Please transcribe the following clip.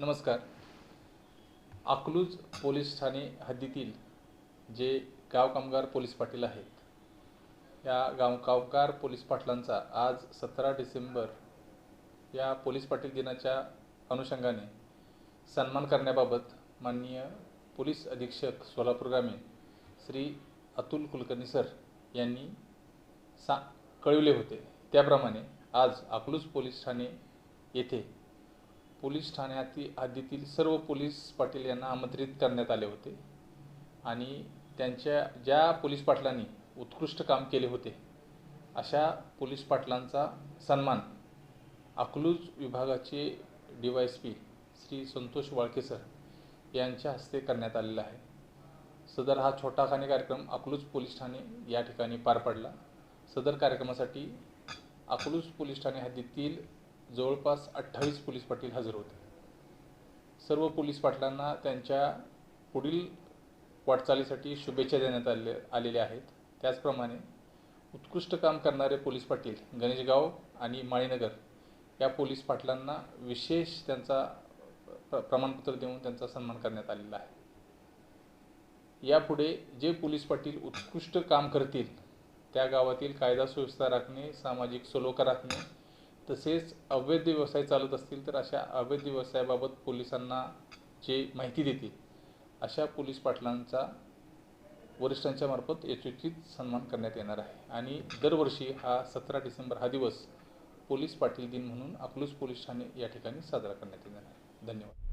नमस्कार. अकलूज पोलीस ठाणे हद्दीतील जे गाव कामगार पोलीस पाटील आहेत या गाव कामगार पोलीस पाटलांचा आज सतरा डिसेंबर या पोलीस पाटील दिनाच्या अनुषंगाने सन्मान करण्याबाबत माननीय पोलीस अधीक्षक सोलापूर ग्रामीण श्री अतुल कुलकर्णी सर यांनी सा कळविले होते. त्याप्रमाणे आज अकलूज पोलीस ठाणे येथे पोलीस ठाण्यातील हद्दीतील सर्व पोलीस पाटील यांना आमंत्रित करण्यात आले होते. आणि त्यांच्या ज्या पोलीस पाटलांनी उत्कृष्ट काम केले होते अशा पोलीस पाटलांचा सन्मान अकलूज विभागाचे D Y S P Shri Santosh Walke sir यांच्या हस्ते करण्यात आलेला आहे. सदर हा छोटाखाणे कार्यक्रम अकलूज पोलीस ठाणे या ठिकाणी पार पडला. सदर कार्यक्रमासाठी अकलूज पोलीस ठाणे हद्दीतील जवळपास अठ्ठावीस पोलीस पाटील हजर होते. सर्व पोलीस पाटलांना त्यांच्या पुढील वाटचालीसाठी शुभेच्छा देण्यात आले आलेल्या आहेत. त्याचप्रमाणे उत्कृष्ट काम करणारे पोलीस पाटील गणेशगाव आणि माळीनगर या पोलीस पाटलांना विशेष त्यांचा प्र प्रमाणपत्र देऊन त्यांचा सन्मान करण्यात आलेला आहे. यापुढे जे पोलीस पाटील उत्कृष्ट काम करतील त्या गावातील कायदा सुव्यवस्था राखणे सामाजिक सलोखा राखणे तसेच अवैध व्यवसाय चालत असतील तर अशा अवैध व्यवसायाबाबत पोलिसांना जे माहिती देतील अशा पोलीस पाटलांचा वरिष्ठांच्या मार्फत यथोचित सन्मान करण्यात येणार आहे. आणि दरवर्षी हा सतरा डिसेंबर हा दिवस पोलीस पाटील दिन म्हणून अकलूज पोलीस ठाणे या ठिकाणी साजरा करण्यात येणार आहे. धन्यवाद.